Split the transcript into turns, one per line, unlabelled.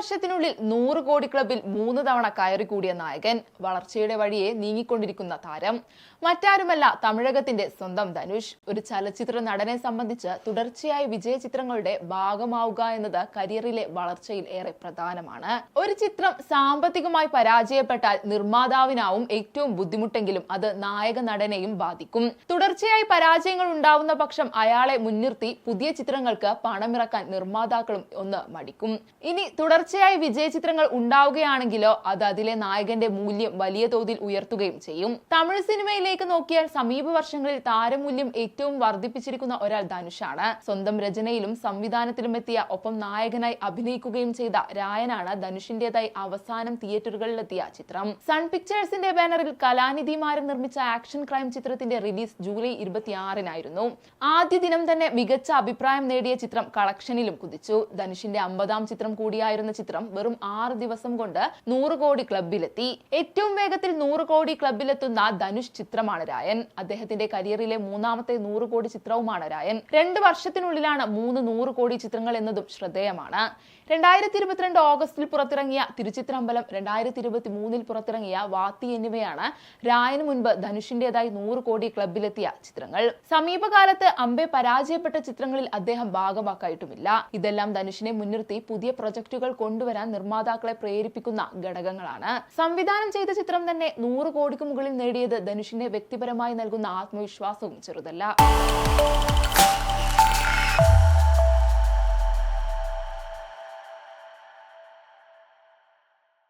വർഷത്തിനുള്ളിൽ നൂറ് കോടി ക്ലബിൽ മൂന്ന് തവണ കയറി കൂടിയ നായകൻ വളർച്ചയുടെ വഴിയെ നീങ്ങിക്കൊണ്ടിരിക്കുന്ന താരം. മറ്റാരുമല്ല തമിഴകത്തിന്റെ സ്വന്തം ധനുഷ്. ഒരു ചലച്ചിത്ര നടനെ സംബന്ധിച്ച് തുടർച്ചയായ വിജയ ചിത്രങ്ങളുടെ ഭാഗമാവുക എന്നത് കരിയറിലെ വളർച്ചയിൽ ഏറെ പ്രധാനമാണ്. ഒരു ചിത്രം സാമ്പത്തികമായി പരാജയപ്പെട്ടാൽ നിർമ്മാതാവിനാവും ഏറ്റവും ബുദ്ധിമുട്ടെങ്കിലും അത് നായക നടനെയും ബാധിക്കും. തുടർച്ചയായി പരാജയങ്ങൾ ഉണ്ടാവുന്ന പക്ഷം അയാളെ മുൻനിർത്തി പുതിയ ചിത്രങ്ങൾക്ക് പണമിറക്കാൻ നിർമ്മാതാക്കളും ഒന്ന് മടിക്കും. ഇനി തുടർച്ചയായി വിജയ ചിത്രങ്ങൾ ഉണ്ടാവുകയാണെങ്കിലോ അത് അതിലെ നായകന്റെ മൂല്യം വലിയ തോതിൽ ഉയർത്തുകയും ചെയ്യും. തമിഴ് സിനിമയിലേക്ക് നോക്കിയാൽ സമീപ വർഷങ്ങളിൽ താരമൂല്യം ഏറ്റവും വർദ്ധിപ്പിച്ചിരിക്കുന്ന ഒരാൾ ധനുഷാണ്. സ്വന്തം രചനയിലും സംവിധാനത്തിലും എത്തിയ ഒപ്പം നായകനായി അഭിനയിക്കുകയും ചെയ്ത രായനാണ് ധനുഷിന്റേതായി അവസാനം തിയേറ്ററുകളിലെത്തിയ ചിത്രം. സൺ പിക്ചേഴ്സിന്റെ ബാനറിൽ കലാനിധിമാരൻ നിർമ്മിച്ച ആക്ഷൻ ക്രൈം ചിത്രത്തിന്റെ റിലീസ് ജൂലൈ ഇരുപത്തിയാറിനായിരുന്നു. ആദ്യ ദിനം തന്നെ മികച്ച അഭിപ്രായം നേടിയ ചിത്രം കളക്ഷനിലും കുതിച്ചു. ധനുഷിന്റെ അമ്പതാം ചിത്രം കൂടിയായിരുന്ന ചിത്രം വെറും ആറ് ദിവസം കൊണ്ട് നൂറ് കോടി ക്ലബിലെത്തി ഏറ്റവും വേഗത്തിൽ നൂറ് കോടി ക്ലബിലെത്തുന്ന ധനുഷ് ചിത്രമാണ് രായൻ. അദ്ദേഹത്തിന്റെ കരിയറിലെ മൂന്നാമത്തെ നൂറ് കോടി ചിത്രവുമാണ് രായൻ. രണ്ട് വർഷത്തിനുള്ളിലാണ് മൂന്ന് നൂറ് കോടി ചിത്രങ്ങൾ എന്നതും ശ്രദ്ധേയമാണ്. രണ്ടായിരത്തി ഇരുപത്തിരണ്ട് ഓഗസ്റ്റിൽ പുറത്തിറങ്ങിയ തിരുച്ചിത്രമ്പലം രണ്ടായിരത്തി ഇരുപത്തി മൂന്നിൽ പുറത്തിറങ്ങിയ വാത്തി എന്നിവയാണ് രായന് മുൻപ് ധനുഷിന്റേതായി നൂറ് കോടി ക്ലബിലെത്തിയ ചിത്രങ്ങൾ. സമീപകാലത്ത് അമ്പെ പരാജയപ്പെട്ട ചിത്രങ്ങളിൽ അദ്ദേഹം ഭാഗമാക്കായിട്ടുമില്ല ഇതെല്ലാം ധനുഷിനെ മുൻനിർത്തി പുതിയ പ്രൊജക്ടുകൾ കൊണ്ടുവരാൻ നിർമ്മാതാക്കളെ പ്രേരിപ്പിക്കുന്ന ഘടകങ്ങളാണ്. സംവിധാനം ചെയ്ത ചിത്രം തന്നെ നൂറ് കോടിക്ക് മുകളിൽ നേടിയത് ധനുഷിന്റെ വ്യക്തിപരമായി നൽകുന്ന ആത്മവിശ്വാസവും ചെറുതല്ല.